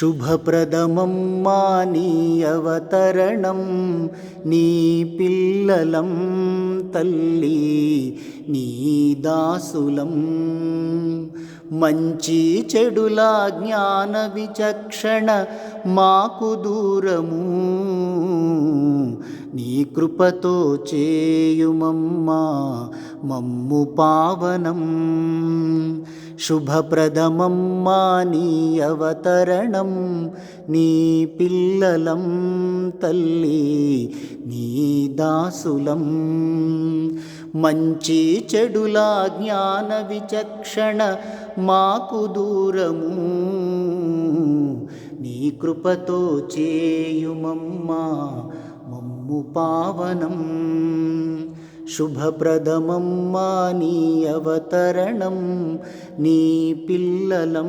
శుభప్రదమం మా నీ అవతరణం. నీ పిల్లలం తల్లి నీ దాసులం. మంచి చెడుల జ్ఞాన విచక్షణ మాకు దూరము. నీ కృపతో చేయుమమ్మా మమ్ము పావనం. శుభప్రదమం మా నీ అవతరణం. నీ పిల్లలం తల్లి నీ దాసులం. మంచి చెడుల జ్ఞాన విచక్షణ మాకు దూరము. నీ కృపతో చేయుమమ్మా మమ్ము పావనం. శుభప్రదమమ్మా నీ అవతరణం నీ పిల్లలం.